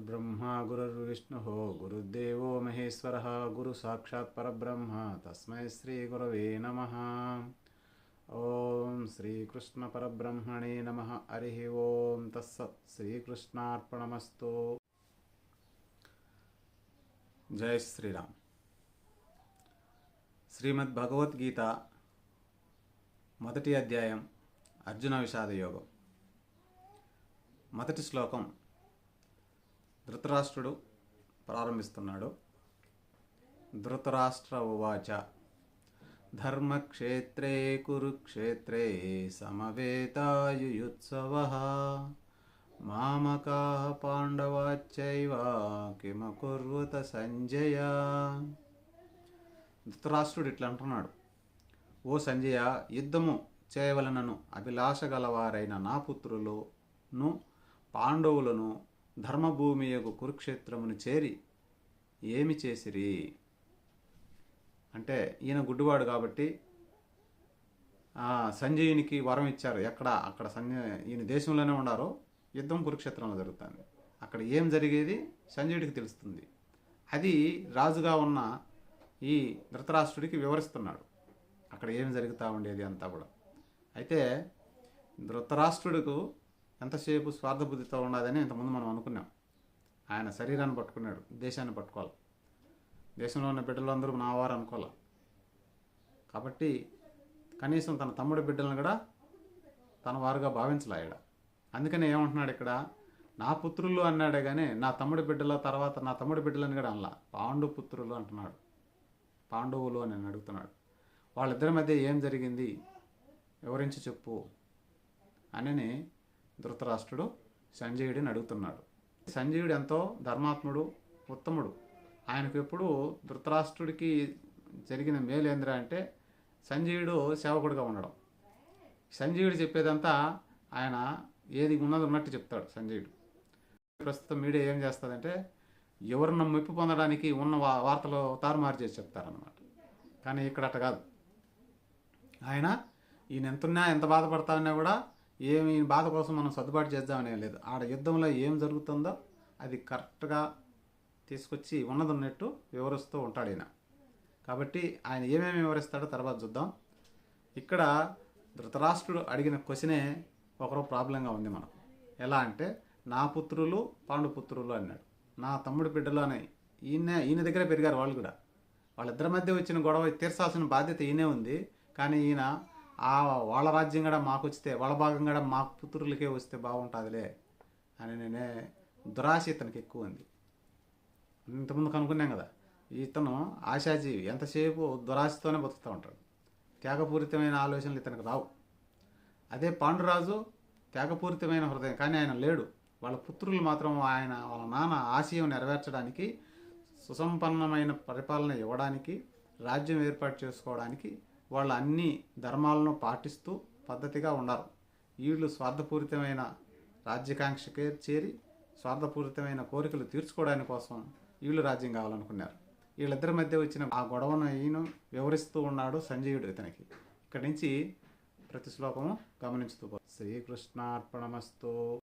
गुरुर्ब्रह्मा गुरुर्विष्णुः गुरुर्देवो महेश्वरः गुरुसाक्षात् परब्रह्म तस्मै श्रीगुरवे नमः ॐ श्रीकृष्णपरब्रह्मणे नमः हरिः ॐ तत्सत् श्रीकृष्णार्पणमस्तु జై శ్రీరామ్ శ్రీమద్ భగవద్గీత మొదటి అధ్యాయం అర్జున విషాద యోగం మొదటి శ్లోకం ధృతరాష్ట్రుడు ప్రారంభిస్తున్నాడు. ధృతరాష్ట్ర ఉవాచ ధర్మక్షేత్రే కురుక్షేత్రే సమవేతాయుయుత్సవ మామకా పాండవాచైవ కిమకుర్వత సంజయ. ధృతరాష్ట్రుడు ఇట్లా అంటున్నాడు ఓ సంజయ యుద్ధము చేయవలనను అభిలాష గలవారైన నా పుత్రులను పాండవులను ధర్మభూమి యొక్క కురుక్షేత్రమును చేరి ఏమి చేసిరి? అంటే ఈయన గుడ్డివాడు కాబట్టి సంజయునికి వరం ఇచ్చారు. ఎక్కడ? అక్కడ సంజయ్ ఈయన దేశంలోనే ఉన్నారు యుద్ధం కురుక్షేత్రంలో జరుగుతుంది. అక్కడ ఏం జరిగేది? సంజయుడికి తెలుస్తుంది. అది రాజుగా ఉన్న ఈ ధృతరాష్ట్రుడికి వివరిస్తున్నాడు. అక్కడ ఏం జరుగుతూ ఉండేది అంతా కూడా. అయితే ధృతరాష్ట్రుడికు ఎంతసేపు స్వార్థబుద్ధితో ఉండదని ఇంతకుముందు మనం అనుకున్నాం. ఆయన శరీరాన్ని పట్టుకున్నాడు దేశాన్ని పట్టుకోవాలి. దేశంలో ఉన్న బిడ్డలందరూ నా వారు అనుకోవాలి? కాబట్టి కనీసం తన తమ్ముడి బిడ్డలను కూడా తన వారుగా భావించలేడు అందుకని ఏమంటున్నాడు ఇక్కడ? నా పుత్రులు అన్నాడే కానీ నా తమ్ముడి బిడ్డల తర్వాత నా తమ్ముడి బిడ్డలని కూడా అనలా. పాండు పుత్రులు అంటున్నాడు. పాండవులు అని నేను అడుగుతున్నాడు. వాళ్ళిద్దరి మధ్య ఏం జరిగింది? వివరించి చెప్పు. అని ధృతరాష్ట్రుడు సంజయుడిని అడుగుతున్నాడు. సంజయుడు ఎంతో ధర్మాత్ముడు ఉత్తముడు. ఆయనకు ఎప్పుడు ధృతరాష్ట్రుడికి జరిగిన మేలు అంటే సంజయుడు సేవకుడిగా ఉండడం. సంజయుడు చెప్పేదంతా ఆయన ఏది ఉన్నది ఉన్నట్టు చెప్తాడు సంజయుడు. ప్రస్తుతం మీడియా ఏం చేస్తుందంటే ఎవరిన మెప్పు పొందడానికి ఉన్న వార్తలు తారుమారు చేసి చెప్తారనమాట కానీ ఇక్కడ అట్ట కాదు. ఆయన ఈయన ఎంతున్నా ఎంత బాధపడతా ఉన్నా కూడా ఏమి బాధ కోసం మనం సర్దుబాటు చేద్దామనే లేదు. ఆడ యుద్ధంలో ఏం జరుగుతుందో అది కరెక్ట్గా తీసుకొచ్చి ఉన్నది ఉన్నట్టు వివరిస్తూ ఉంటాడు ఈయన. కాబట్టి ఆయన ఏమేమి వివరిస్తాడో తర్వాత చూద్దాం. ఇక్కడ ధృతరాష్ట్రుడు అడిగిన క్వశ్చనే ఒకరో ప్రాబ్లంగా ఉంది మనకు. ఎలా అంటే నా పుత్రులు పాండుపుత్రులు అన్నాడు. నా తమ్ముడు బిడ్డలు అని ఈయన ఈయన దగ్గర పెరిగారు వాళ్ళు కూడా. వాళ్ళిద్దరి మధ్య వచ్చిన గొడవ తీర్చాల్సిన బాధ్యత ఈయనే ఉంది. కానీ ఈయన ఆ వాళ్ళ రాజ్యం కూడా మాకు వస్తే వాళ్ళ భాగం కూడా మా పుత్రులకే వస్తే బాగుంటుందిలే అని నేనే దురాశ ఇతనికి ఎక్కువ ఉంది. ఇంతకుముందు కనుక్కున్నాం కదా ఇతను ఆశాజీవి ఎంతసేపు దురాశతోనే బతుకుతూ ఉంటాడు. త్యాగపూరితమైన ఆలోచనలు ఇతనికి రావు. అదే పాండురాజు త్యాగపూరితమైన హృదయం కానీ ఆయన లేడు. వాళ్ళ పుత్రులు మాత్రం ఆయన వాళ్ళ నాన్న ఆశయం నెరవేర్చడానికి సుసంపన్నమైన పరిపాలన ఇవ్వడానికి రాజ్యం ఏర్పాటు చేసుకోవడానికి వాళ్ళు అన్ని ధర్మాలను పాటిస్తూ పద్ధతిగా ఉన్నారు. వీళ్ళు స్వార్థపూరితమైన రాజ్యకాంక్షకే చేరి స్వార్థపూరితమైన కోరికలు తీర్చుకోవడానికి కోసం వీళ్ళు రాజ్యం కావాలనుకున్నారు. వీళ్ళిద్దరి మధ్య వచ్చిన ఆ గొడవను ఈయన వివరిస్తూ ఉన్నాడు సంజయుడు ఇతనికి. ఇక్కడి నుంచి ప్రతి శ్లోకము గమనించుతూ శ్రీకృష్ణార్పణమస్తు.